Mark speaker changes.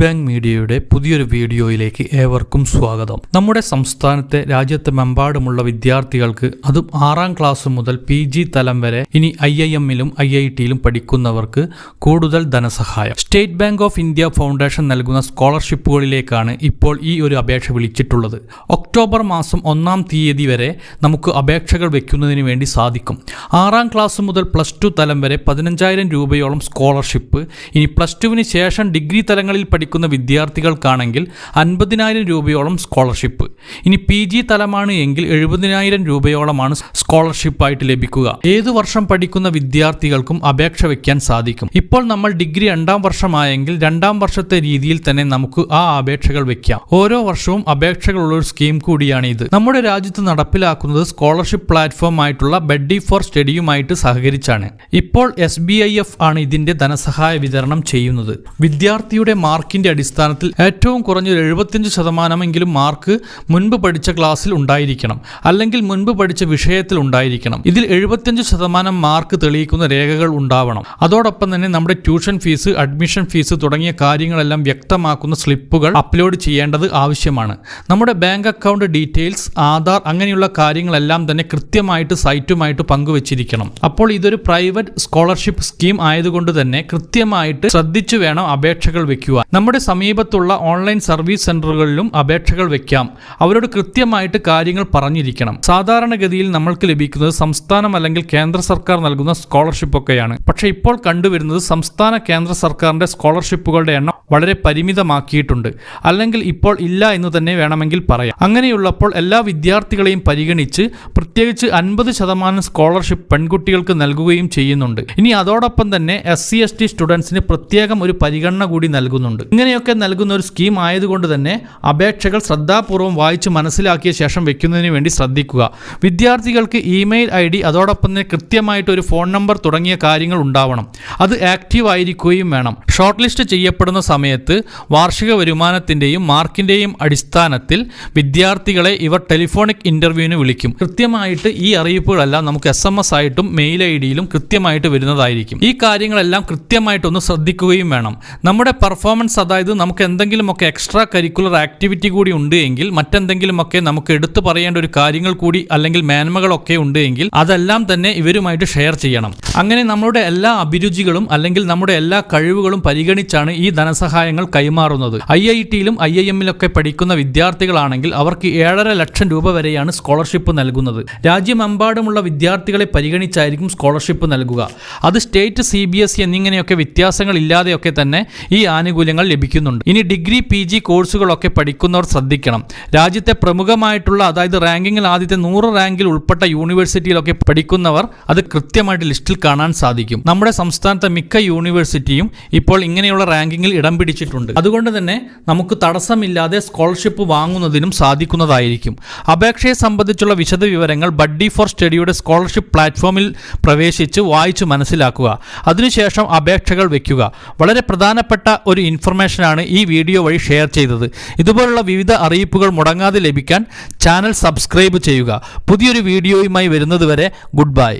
Speaker 1: Bank മീഡിയയുടെ പുതിയൊരു വീഡിയോയിലേക്ക് ഏവർക്കും സ്വാഗതം. നമ്മുടെ സംസ്ഥാനത്തെ രാജ്യത്തെമ്പാടുമുള്ള വിദ്യാർത്ഥികൾക്ക് അതും ആറാം ക്ലാസ് മുതൽ പി ജി തലം വരെ ഇനി ഐ ഐ എമ്മിലും ഐ ഐ ടിയിലും പഠിക്കുന്നവർക്ക് കൂടുതൽ ധനസഹായം. State Bank of India foundation നൽകുന്ന സ്കോളർഷിപ്പുകളിലേക്കാണ് ഇപ്പോൾ ഈ ഒരു അപേക്ഷ വിളിച്ചിട്ടുള്ളത്. ഒക്ടോബർ മാസം ഒന്നാം തീയതി വരെ നമുക്ക് അപേക്ഷകൾ വെക്കുന്നതിന് വേണ്ടി സാധിക്കും. ആറാം ക്ലാസ് മുതൽ പ്ലസ് ടു തലം വരെ പതിനഞ്ചായിരം രൂപയോളം സ്കോളർഷിപ്പ്. ഇനി പ്ലസ് ടുവിന് ശേഷം ഡിഗ്രി തലങ്ങളിൽ പഠിക്കുന്ന വിദ്യാർത്ഥികൾക്കാണെങ്കിൽ അൻപതിനായിരം രൂപയോളം സ്കോളർഷിപ്പ്. ഇനി പി ജി തലമാണ് എങ്കിൽ എഴുപതിനായിരം രൂപയോളമാണ് സ്കോളർഷിപ്പായിട്ട് ലഭിക്കുക. ഏതു വർഷം പഠിക്കുന്ന വിദ്യാർത്ഥികൾക്കും അപേക്ഷ വയ്ക്കാൻ സാധിക്കും. ഇപ്പോൾ നമ്മൾ ഡിഗ്രി രണ്ടാം വർഷമായെങ്കിൽ രണ്ടാം വർഷത്തെ രീതിയിൽ തന്നെ നമുക്ക് ആ അപേക്ഷകൾ വയ്ക്കാം ഓരോ വർഷവും അപേക്ഷകളുള്ള ഒരു സ്കീം കൂടിയാണ് ഇത് നമ്മുടെ രാജ്യത്ത് നടപ്പിലാക്കുന്നത് സ്കോളർഷിപ്പ് പ്ലാറ്റ്ഫോം ആയിട്ടുള്ള ബെഡി ഫോർ സ്റ്റഡിയുമായിട്ട് സഹകരിച്ചാണ്. ഇപ്പോൾ എസ് ബി ഐ എഫ് ആണ് ഇതിന്റെ ധനസഹായ വിതരണം ചെയ്യുന്നത്. വിദ്യാർത്ഥിയുടെ മാർക്കിന്റെ അടിസ്ഥാനത്തിൽ ഏറ്റവും കുറഞ്ഞൊരു എഴുപത്തിയഞ്ച് ശതമാനമെങ്കിലും മാർക്ക് മുൻപ് പഠിച്ച ക്ലാസ്സിൽ ഉണ്ടായിരിക്കണം. അല്ലെങ്കിൽ മുൻപ് പഠിച്ച വിഷയത്തിൽ ഉണ്ടായിരിക്കണം. ഇതിൽ എഴുപത്തിയഞ്ച് ശതമാനം മാർക്ക് തെളിയിക്കുന്ന രേഖകൾ ഉണ്ടാവണം. അതോടൊപ്പം തന്നെ നമ്മുടെ ട്യൂഷൻ ഫീസ് അഡ്മിഷൻ ഫീസ് തുടങ്ങിയ കാര്യങ്ങളെല്ലാം വ്യക്തമാക്കുന്ന സ്ലിപ്പുകൾ അപ്ലോഡ് ചെയ്യേണ്ടത് ആവശ്യമാണ്. നമ്മുടെ ബാങ്ക് അക്കൗണ്ട് ഡീറ്റെയിൽസ് ആധാർ അങ്ങനെയുള്ള കാര്യങ്ങളെല്ലാം തന്നെ കൃത്യമായിട്ട് സൈറ്റുമായിട്ട് പങ്കുവച്ചിരിക്കണം. അപ്പോൾ ഇതൊരു പ്രൈവറ്റ് സ്കോളർഷിപ്പ് സ്കീം ആയതുകൊണ്ട് തന്നെ കൃത്യമായിട്ട് ശ്രദ്ധിച്ചു വേണം അപേക്ഷകൾ വെക്കുക നമ്മുടെ സമീപത്തുള്ള ഓൺലൈൻ സർവീസ് സെന്ററുകളിലും അപേക്ഷകൾ വയ്ക്കാം അവരോട് കൃത്യമായിട്ട് കാര്യങ്ങൾ പറഞ്ഞിരിക്കണം. സാധാരണഗതിയിൽ നമ്മൾക്ക് ലഭിക്കുന്നത് സംസ്ഥാനം അല്ലെങ്കിൽ കേന്ദ്ര സർക്കാർ നൽകുന്ന സ്കോളർഷിപ്പ് ഒക്കെയാണ്. പക്ഷേ ഇപ്പോൾ കണ്ടുവരുന്നത് സംസ്ഥാന കേന്ദ്ര സർക്കാരിന്റെ സ്കോളർഷിപ്പുകളുടെ എണ്ണം വളരെ പരിമിതമാക്കിയിട്ടുണ്ട്. അല്ലെങ്കിൽ ഇപ്പോൾ ഇല്ല എന്ന് തന്നെ വേണമെങ്കിൽ പറയാം. അങ്ങനെയുള്ളപ്പോൾ എല്ലാ വിദ്യാർത്ഥികളെയും പരിഗണിച്ച് പ്രത്യേകിച്ച് അൻപത് ശതമാനം സ്കോളർഷിപ്പ് പെൺകുട്ടികൾക്ക് നൽകുകയും ചെയ്യുന്നുണ്ട്. ഇനി അതോടൊപ്പം തന്നെ എസ് സി എസ് ടി സ്റ്റുഡൻസിന് പ്രത്യേകം ഒരു പരിഗണന കൂടി നൽകുന്നുണ്ട്. ഇങ്ങനെയൊക്കെ നൽകുന്ന ഒരു സ്കീം ആയതുകൊണ്ട് തന്നെ അപേക്ഷകൾ ശ്രദ്ധാപൂർവം വായിച്ച് മനസ്സിലാക്കിയ ശേഷം വെക്കുന്നതിന് വേണ്ടി ശ്രദ്ധിക്കുക. വിദ്യാർത്ഥികൾക്ക് ഇമെയിൽ ഐ ഡി അതോടൊപ്പം തന്നെ കൃത്യമായിട്ട് ഒരു ഫോൺ നമ്പർ തുടങ്ങിയ കാര്യങ്ങൾ ഉണ്ടാവണം. അത് ആക്റ്റീവ് ആയിരിക്കുകയും വേണം. ഷോർട്ട് ലിസ്റ്റ് ചെയ്യപ്പെടുന്ന സമയത്ത് വാർഷിക വരുമാനത്തിന്റെയും മാർക്കിന്റെയും അടിസ്ഥാനത്തിൽ വിദ്യാർത്ഥികളെ ഇവർ ടെലിഫോണിക് ഇന്റർവ്യൂവിന് വിളിക്കും. കൃത്യമായിട്ട് ഈ അറിയിപ്പുകളെല്ലാം നമുക്ക് എസ് എം എസ് ആയിട്ടും മെയിൽ ഐ ഡിയിലും കൃത്യമായിട്ട് വരുന്നതായിരിക്കും. ഈ കാര്യങ്ങളെല്ലാം കൃത്യമായിട്ടൊന്ന് ശ്രദ്ധിക്കുകയും വേണം. നമ്മുടെ പെർഫോമൻസ് അതായത് നമുക്ക് എന്തെങ്കിലുമൊക്കെ എക്സ്ട്രാ കരിക്കുലർ ആക്ടിവിറ്റി കൂടി ഉണ്ട് എങ്കിൽ മറ്റെന്തെങ്കിലുമൊക്കെ നമുക്ക് എടുത്തു പറയേണ്ട ഒരു കാര്യങ്ങൾ കൂടി അല്ലെങ്കിൽ മേന്മകളൊക്കെ ഉണ്ട് എങ്കിൽ അതെല്ലാം തന്നെ ഇവരുമായിട്ട് ഷെയർ ചെയ്യണം. അങ്ങനെ നമ്മുടെ എല്ലാ അഭിരുചികളും അല്ലെങ്കിൽ നമ്മുടെ എല്ലാ കഴിവുകളും പരിഗണിച്ചാണ് ഈ ധനസഹായങ്ങൾ കൈമാറുന്നത്. ഐ ഐ ടിയിലും ഐ ഐ എമ്മിലൊക്കെ പഠിക്കുന്ന വിദ്യാർത്ഥികളാണെങ്കിൽ അവർക്ക് ഏഴര ലക്ഷം രൂപ വരെയാണ് സ്കോളർഷിപ്പ് നൽകുന്നത്. രാജ്യമെമ്പാടുമുള്ള വിദ്യാർത്ഥികളെ പരിഗണിച്ചായിരിക്കും സ്കോളർഷിപ്പ് നൽകുക. അത് state C B S E എന്നിങ്ങനെയൊക്കെ വ്യത്യാസങ്ങൾ ഇല്ലാതെയൊക്കെ തന്നെ ഈ ആനുകൂല്യങ്ങൾ ലഭിക്കുന്നുണ്ട്. ഇനി ഡിഗ്രി പി ജി കോഴ്സുകളൊക്കെ പഠിക്കുന്നവർ ശ്രദ്ധിക്കണം. രാജ്യത്തെ പ്രമുഖമായിട്ടുള്ള അതായത് റാങ്കിങ്ങിൽ ആദ്യത്തെ നൂറ് റാങ്കിൽ ഉൾപ്പെട്ട യൂണിവേഴ്സിറ്റിയിലൊക്കെ പഠിക്കുന്നവർ അത് കൃത്യമായിട്ട് ലിസ്റ്റിൽ കാണാൻ സാധിക്കും. നമ്മുടെ സംസ്ഥാനത്തെ മിക്ക യൂണിവേഴ്സിറ്റിയും ഇപ്പോൾ ഇങ്ങനെയുള്ള റാങ്കിങ്ങിൽ ഇടം പിടിച്ചിട്ടുണ്ട്. അതുകൊണ്ട് തന്നെ നമുക്ക് തടസ്സമില്ലാതെ സ്കോളർഷിപ്പ് വാങ്ങുന്നതിനും സാധിക്കുന്നതായിരിക്കും. അപേക്ഷയെ സംബന്ധിച്ചുള്ള വിശദ വിവരങ്ങൾ ബഡ്ഡി ഫോർ സ്റ്റഡിയുടെ സ്കോളർഷിപ്പ് പ്ലാറ്റ്ഫോമിൽ പ്രവേശിച്ച് വായിച്ചു മനസ്സിലാക്കുക. അതിനുശേഷം അപേക്ഷകൾ വയ്ക്കുക വളരെ പ്രധാനപ്പെട്ട ഒരു ഇൻഫർമേഷനാണ് ഈ വീഡിയോ വഴി ഷെയർ ചെയ്തത്. ഇതുപോലുള്ള വിവിധ അറിയിപ്പുകൾ മുടങ്ങാതെ ലഭിക്കാൻ ചാനൽ സബ്സ്ക്രൈബ് ചെയ്യുക. പുതിയൊരു വീഡിയോയുമായി വരുന്നതുവരെ ഗുഡ് ബൈ